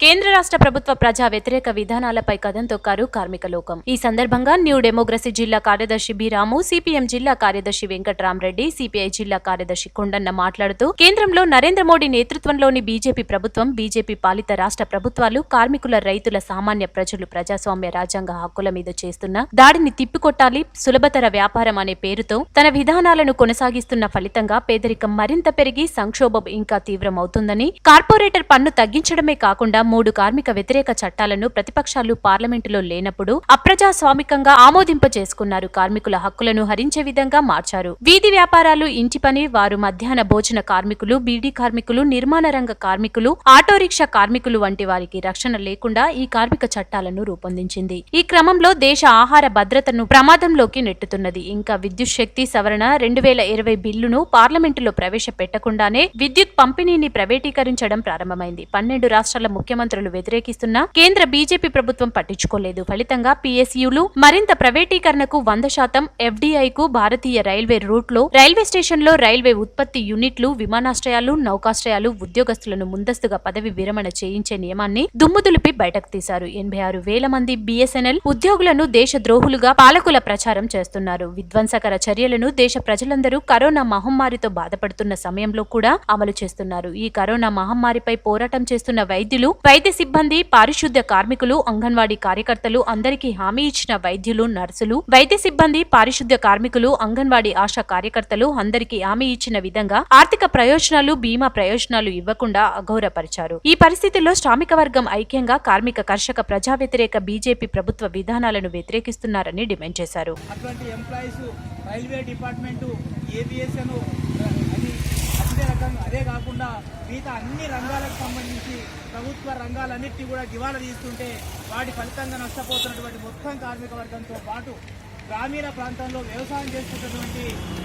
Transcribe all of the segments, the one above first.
కేంద్ర రాష్ట్ర ప్రభుత్వ ప్రజా వ్యతిరేక విధానాలపై కథం తొక్కారు కార్మిక లోకం. ఈ సందర్భంగా న్యూ డెమోక్రసీ జిల్లా కార్యదర్శి బిరాము సిపిఎం జిల్లా కార్యదర్శి వెంకట్రామరెడ్డి సిపిఐ జిల్లా కార్యదర్శి కొండన్న మాట్లాడుతూ కేంద్రంలో నరేంద్ర మోడీ నేతృత్వంలోని బీజేపీ ప్రభుత్వం బీజేపీ పాలిత రాష్ట్ర ప్రభుత్వాలు కార్మికుల రైతుల సామాన్య ప్రజలు ప్రజాస్వామ్య రాజ్యాంగ హక్కుల మీద చేస్తున్న దాడిని తిప్పికొట్టాలి సులభతర వ్యాపారం అనే పేరుతో తన విధానాలను కొనసాగిస్తున్న ఫలితంగా పేదరికం మరింత పెరిగి సంక్షోభం ఇంకా తీవ్రమవుతుందని కార్పొరేటర్ పన్ను తగ్గించడమే కాకుండా మూడు కార్మిక వ్యతిరేక చట్టాలను ప్రతిపక్షాలు పార్లమెంటులో లేనప్పుడు అప్రజాస్వామికంగా ఆమోదింప చేసుకున్నారు కార్మికుల హక్కులను హరించే విధంగా మార్చారు. వీధి వ్యాపారాలు ఇంటి పని వారు మధ్యాహ్న భోజన కార్మికులు బీడీ కార్మికులు నిర్మాణ రంగ కార్మికులు ఆటోరిక్షా కార్మికులు వంటి వారికి రక్షణ లేకుండా ఈ కార్మిక చట్టాలను రూపొందించింది. ఈ క్రమంలో దేశ ఆహార భద్రతను ప్రమాదంలోకి నెట్టుతున్నది. ఇంకా విద్యుత్ శక్తి సవరణ రెండు వేల ఇరవై బిల్లును పార్లమెంటులో ప్రవేశపెట్టకుండానే విద్యుత్ పంపిణీని ప్రైవేటీకరించడం ప్రారంభమైంది. పన్నెండు రాష్ట్రాల ముఖ్యమంత్రులు వ్యతిరేకిస్తున్నా కేంద్ర బీజేపీ ప్రభుత్వం పట్టించుకోలేదు. ఫలితంగా పీఎస్యూలు మరింత ప్రైవేటీకరణకు వంద శాతం ఎఫ్డీఐకు భారతీయ రైల్వే రూట్లో రైల్వే స్టేషన్లో రైల్వే ఉత్పత్తి యూనిట్లు విమానాశ్రయాలు నౌకాశ్రయాలు ఉద్యోగస్తులను ముందస్తుగా పదవి విరమణ చేయించే నియమాన్ని దుమ్ముదులిపి బయటకు తీశారు. ఎనభై ఆరు వేల మంది బీఎస్ఎన్ఎల్ ఉద్యోగులను దేశ ద్రోహులుగా పాలకుల ప్రచారం చేస్తున్నారు. విధ్వంసకర చర్యలను దేశ ప్రజలందరూ కరోనా మహమ్మారితో బాధపడుతున్న సమయంలో కూడా అమలు చేస్తున్నారు. ఈ కరోనా మహమ్మారిపై పోరాటం చేస్తున్న వైద్యులు వైద్య సిబ్బంది పారిశుద్ధ్య కార్మికులు అంగన్వాడీ కార్యకర్తలు అందరికీ హామీ ఇచ్చిన వైద్యులు నర్సులు వైద్య సిబ్బంది పారిశుద్ధ్య కార్మికులు అంగన్వాడీ ఆశా కార్యకర్తలు అందరికీ హామీ ఇచ్చిన విధంగా ఆర్థిక ప్రయోజనాలు బీమా ప్రయోజనాలు ఇవ్వకుండా అఘోరపరిచారు. ఈ పరిస్థితుల్లో శ్రామిక వర్గం ఐక్యంగా కార్మిక కర్షక ప్రజా వ్యతిరేక బీజేపీ ప్రభుత్వ విధానాలను వ్యతిరేకిస్తున్నారని డిమాండ్ చేశారు. రైల్వే అదే కాకుండా మిగతా అన్ని రంగాలకు సంబంధించి ప్రభుత్వ రంగాలన్నింటినీ కూడా దివాలా తీస్తుంటే వాటి ఫలితంగా నష్టపోతున్నటువంటి మొత్తం కార్మిక వర్గంతో పాటు గ్రామీణ ప్రాంతంలో వ్యవసాయం చేస్తున్నటువంటి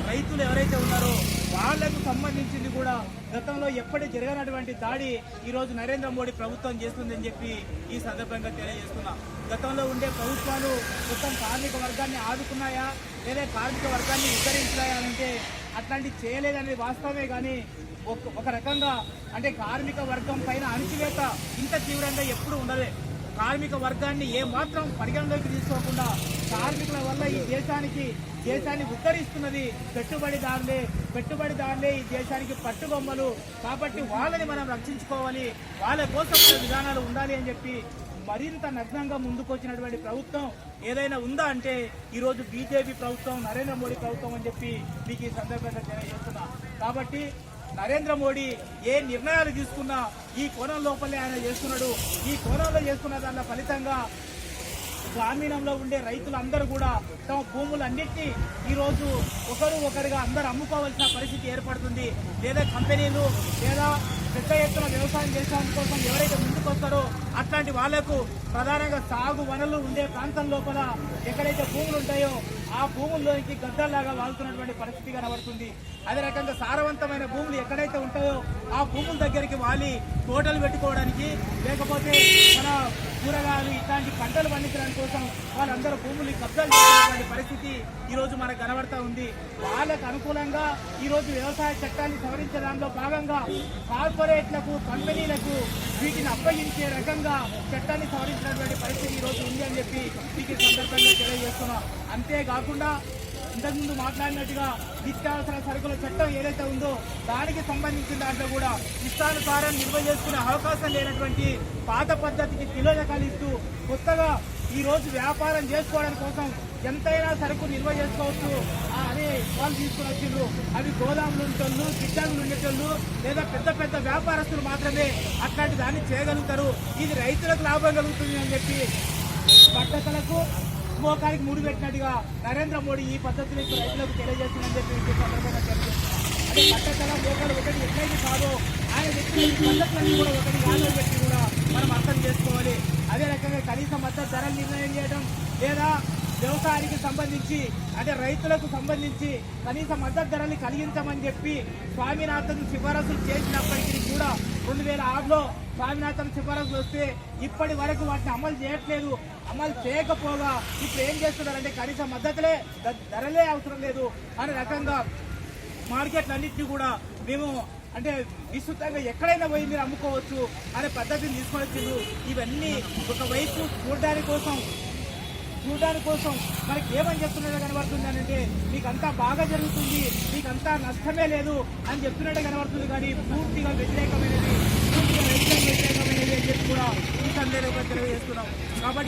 రైతులు ఎవరైతే ఉన్నారో వాళ్ళకు సంబంధించింది కూడా గతంలో ఎప్పటి జరగనటువంటి దాడి ఈరోజు నరేంద్ర మోడీ ప్రభుత్వం చేస్తుందని చెప్పి ఈ సందర్భంగా తెలియజేస్తున్నా. గతంలో ఉండే ప్రభుత్వాలు మొత్తం కార్మిక వర్గాన్ని ఆదుకున్నాయా? లేదా కార్మిక వర్గాన్ని విస్తరించాయా అంటే అట్లాంటి చేయలేదనేది వాస్తవమే కానీ ఒక ఒక రకంగా అంటే కార్మిక వర్గం పైన అణిచివేత ఇంత తీవ్రంగా ఎప్పుడు ఉండలేదు కార్మిక వర్గాన్ని ఏమాత్రం పరిగణలోకి తీసుకోకుండా కార్మికుల వల్ల ఈ దేశానికి దేశాన్ని ఉద్ధరిస్తున్నది పెట్టుబడిదారులే. పెట్టుబడిదారులే ఈ దేశానికి పట్టుబొమ్మలు. కాబట్టి వాళ్ళని మనం రక్షించుకోవాలి. వాళ్ళ కోసం విధానాలు ఉండాలి అని చెప్పి మరింత నగ్నంగా ముందుకొచ్చినటువంటి ప్రభుత్వం ఏదైనా ఉందా అంటే ఈరోజు బీజేపీ ప్రభుత్వం నరేంద్ర మోడీ ప్రభుత్వం అని చెప్పి మీకు ఈ సందర్భంగా తెలియజేస్తున్నా. కాబట్టి నరేంద్ర మోడీ ఏ నిర్ణయాలు తీసుకున్నా ఈ కోణం లోపలే ఆయన చేస్తున్నాడు. ఈ కోణంలో చేస్తున్న దాని ఫలితంగా గ్రామీణంలో ఉండే రైతులందరూ కూడా తమ భూములన్నింటినీ ఈరోజు ఒకరు ఒకరుగా అందరూ అమ్ముకోవాల్సిన పరిస్థితి ఏర్పడుతుంది. లేదా కంపెనీలు లేదా పెద్ద ఎత్తున వ్యవసాయం చేసడం కోసం ఎవరైతే ముందుకొస్తారో అట్లాంటి వాళ్ళకు ప్రధానంగా సాగు వనరులు ఉండే ప్రాంతం లోపల ఎక్కడైతే భూములు ఉంటాయో ఆ భూముల్లోకి గద్దల్లాగా వాళ్తున్నటువంటి పరిస్థితి కనబడుతుంది. అదే రకంగా సారవంతమైన భూములు ఎక్కడైతే ఉంటాయో ఆ భూముల దగ్గరికి వాలి తోటలు పెట్టుకోవడానికి. లేకపోతే మన కూరగాయలు ఇట్లాంటి పంటలు పండించడానికి కోసం వాళ్ళందరూ భూములు కబ్జాలు చేసేటువంటి పరిస్థితి ఈరోజు మనకు కనబడతా ఉంది. వాళ్ళకు అనుకూలంగా ఈరోజు వ్యవసాయ చట్టాన్ని సవరించడంలో భాగంగా కార్పొరేట్లకు కంపెనీలకు వీటిని అప్పగించే రకంగా చట్టాన్ని సవరించినటువంటి పరిస్థితి ఈ రోజు ఉంది అని చెప్పి సందర్భంగా తెలియజేస్తున్నాం. అంతేకాకుండా ఇంతకుముందు మాట్లాడినట్టుగా నిత్యావసర సరుకుల చట్టం ఏదైతే ఉందో దానికి సంబంధించిన దాంట్లో కూడా ఇష్టానుసారం నిల్వ చేసుకునే అవకాశం లేనటువంటి పాత పద్ధతికి తిలోదకాలు ఇస్తూ కొత్తగా ఈ రోజు వ్యాపారం చేసుకోవడం కోసం ఎంతైనా సరుకు నిల్వ చేసుకోవచ్చు. అనే అని వాళ్ళు తీసుకుని వచ్చిండ్రు. అవి గోదాములు ఉండేటోళ్ళు గిడ్డంగులు ఉండేటోళ్ళు లేదా పెద్ద పెద్ద వ్యాపారస్తులు మాత్రమే అట్లాంటి దాన్ని చేయగలుగుతారు. ఇది రైతులకు లాభం కలుగుతుంది అని చెప్పి పట్టతలకు మోకానికి ముడి పెట్టినట్టుగా నరేంద్ర మోడీ ఈ పద్ధతిని రైతులకు తెలియజేస్తుందని చెప్పి ఈ సందర్భంగా తెలియజేస్తున్నాం అంటే మోకాలు ఒకటి ఎట్లయితే కాదో ఆయన చెప్పిన ఈ పద్ధతులన్నీ కూడా ఒకటి యాదవ్ పెట్టి కూడా మనం అర్థం చేసుకోవాలి. అదే రకంగా కనీస మద్దతు ధరలు నిర్ణయం చేయడం లేదా వ్యవసాయానికి సంబంధించి అంటే రైతులకు సంబంధించి కనీస మద్దతు ధరలు కలిగించమని చెప్పి స్వామినాథన్ సిఫారసులు చేసినప్పటికీ కూడా రెండు వేల ఆరులో స్వామినాథన్ సిఫారసులు వస్తే ఇప్పటి వరకు వాటిని అమలు చేయట్లేదు. అమలు చేయకపోగా ఇప్పుడు ఏం చేస్తున్నారంటే కనీస మద్దతులే ధరలే అవసరం లేదు. అనే రకంగా మార్కెట్లన్నింటినీ కూడా మేము అంటే విస్తృతంగా ఎక్కడైనా పోయి మీరు అమ్ముకోవచ్చు అనే పద్ధతిని తీసుకొని ఇవన్నీ ఒకవైపు చూడడానికి కోసం చూడడానికి కోసం మనకి ఏమని చెప్తున్నట్టు కనబడుతుంది అని అంటే మీకు అంతా బాగా జరుగుతుంది మీకు అంతా నష్టమే లేదు అని చెప్తున్నట్టే కనబడుతుంది. కానీ పూర్తిగా వ్యతిరేకమైనది కూడా ఈ తెలియజేస్తున్నాం. కాబట్టి